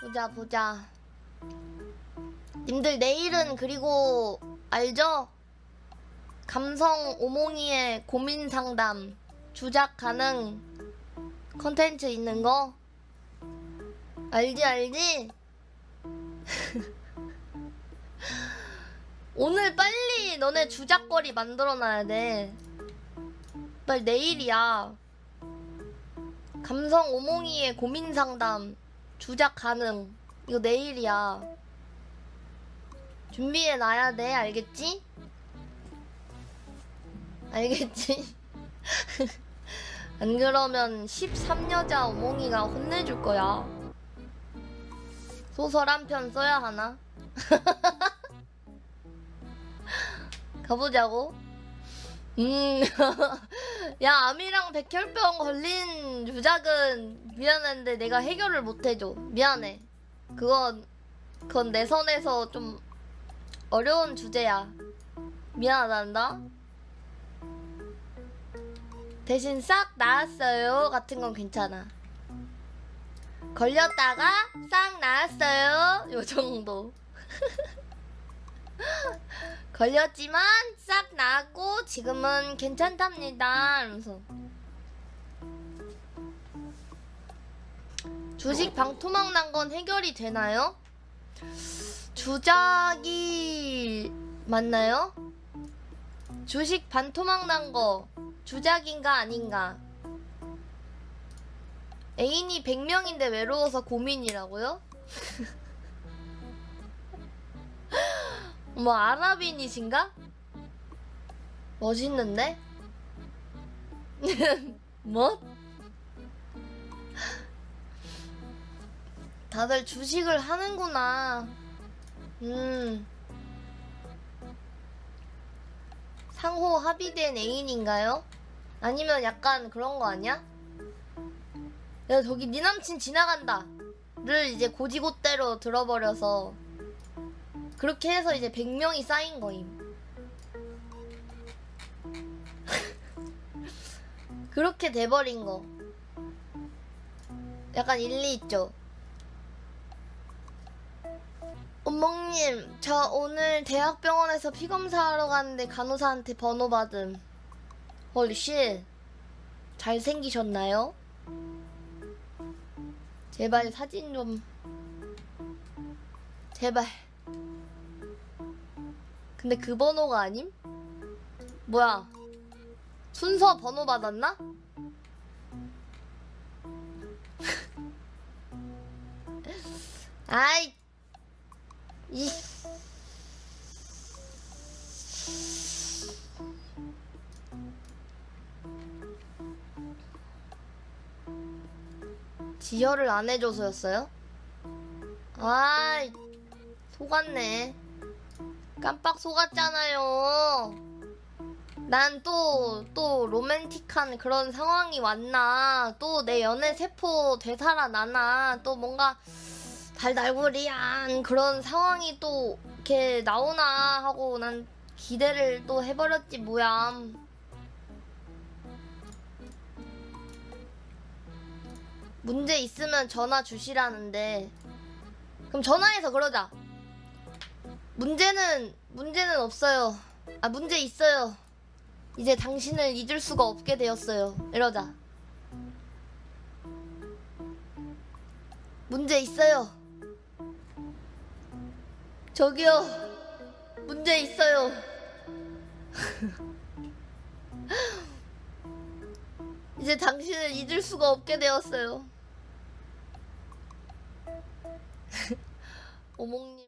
보자 보자 님들 내일은 그리고 알죠? 감성 오몽이의 고민 상담 주작 가능 컨텐츠 있는 거 알지 알지? 오늘 빨리 너네 주작거리 만들어놔야 돼. 빨리 내일이야. 감성 오몽이의 고민 상담 주작 가능. 이거 내일이야. 준비해 놔야 돼. 알겠지? 알겠지? 안 그러면 13여자 오몽이가 혼내줄 거야. 소설 한 편 써야 하나? 가보자고. 음, 야, 암이랑 백혈병 걸린 유작은 미안한데 내가 해결을 못 해줘. 미안해. 그건, 그건 내 선에서 좀 어려운 주제야. 미안하단다. 대신 싹 나았어요. 같은 건 괜찮아. 걸렸다가 싹 나았어요. 요 정도. 걸렸지만 싹 나았고 지금은 괜찮답니다. 이러면서 주식 방토막 난 건 해결이 되나요? 주작이 맞나요? 주식 반토막 난 거 주작인가 아닌가? 애인이 100명인데 외로워서 고민이라고요? 뭐 아랍인이신가? 멋있는데? 뭐? 다들 주식을 하는구나. 음. 상호 합의된 애인인가요? 아니면 약간 그런 거 아니야? 야 저기 네 남친 지나간다 를 이제 고지고대로 들어버려서 그렇게 해서 이제 100명이 쌓인 거임. 그렇게 돼버린 거. 약간 일리 있죠? 엄몽님, 저 오늘 대학병원에서 피검사하러 갔는데 간호사한테 번호 받음. 헐씨, 잘생기셨나요? 제발 사진 좀. 제발. 근데 그 번호가 아님? 뭐야? 순서 번호 받았나? 아이, 이. 지혈을 안 해줘서였어요? 아이, 속았네. 깜빡 속았잖아요. 난 또, 또 로맨틱한 그런 상황이 왔나. 또 내 연애 세포 되살아나나. 또 뭔가 달달구리한 그런 상황이 또 이렇게 나오나 하고 난 기대를 또 해버렸지, 뭐야. 문제 있으면 전화 주시라는데. 그럼 전화해서 그러자. 문제는 문제는 없어요. 아 문제 있어요. 이제 당신을 잊을 수가 없게 되었어요. 이러자. 문제 있어요. 저기요. 문제 있어요. 이제 당신을 잊을 수가 없게 되었어요. 오목님.